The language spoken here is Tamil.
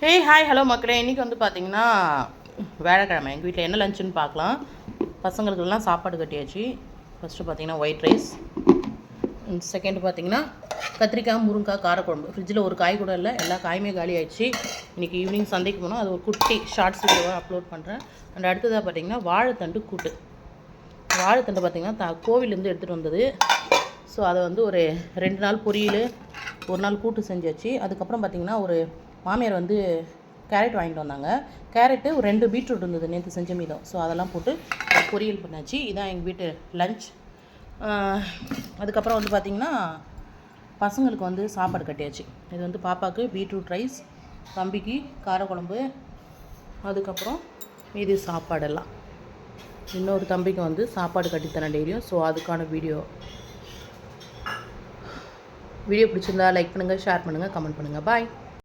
ஹேய் ஹாய் ஹலோ மக்களே. இன்றைக்கி வந்து பார்த்தீங்கன்னா வேலைக்கிழமை. எங்கள் வீட்டில் என்ன லஞ்சுன்னு பார்க்கலாம் பசங்களுக்கெல்லாம் சாப்பாடு கட்டியாச்சு. ஃபஸ்ட்டு பார்த்தீங்கன்னா ஒயிட் ரைஸ் செகண்ட் பார்த்தீங்கன்னா கத்திரிக்காய் முருங்காய் காரக்குழம்பு. ஃப்ரிட்ஜில் ஒரு காய் கூட இல்லை. எல்லா காயுமே காலி ஆயிடுச்சு. இன்றைக்கி ஈவினிங் சந்தைக்கு போனால் அது ஒரு குட்டி ஷார்ட்ஸ் வீடியோவாக அப்லோட் பண்ணுறேன் அண்ட் அடுத்ததாக பார்த்தீங்கன்னா வாழைத்தண்டு கூட்டு. வாழைத்தண்டு பார்த்தீங்கன்னா த கோவிலேருந்து எடுத்துகிட்டு வந்தது. ஸோ அதை வந்து ஒரு ரெண்டு நாள் பொரியல் ஒரு நாள் கூட்டு செஞ்சாச்சு. அதுக்கப்புறம் பார்த்தீங்கன்னா ஒரு மாமியார் வந்து கேரட் வாங்கிட்டு வந்தாங்க. கேரட்டு ஒரு ரெண்டு பீட்ரூட் இருந்தது நேற்று செஞ்ச மீதம். ஸோ அதெல்லாம் போட்டு பொரியல் பண்ணாச்சு. இதான் எங்கள் வீட்டு லஞ்ச் அதுக்கப்புறம் வந்து பார்த்திங்கன்னா பசங்களுக்கு வந்து சாப்பாடு கட்டியாச்சு. இது வந்து பாப்பாவுக்கு பீட்ரூட் ரைஸ் தம்பிக்கு காரக்குழம்பு அதுக்கப்புறம் மீதி சாப்பாடெல்லாம். இன்னொரு தம்பிக்கு வந்து சாப்பாடு கட்டித்தரேன் டெய்லியும். ஸோ அதுக்கான வீடியோ. வீடியோ பிடிச்சிருந்தா லைக் பண்ணுங்கள் ஷேர் பண்ணுங்கள் கமெண்ட் பண்ணுங்கள் பாய்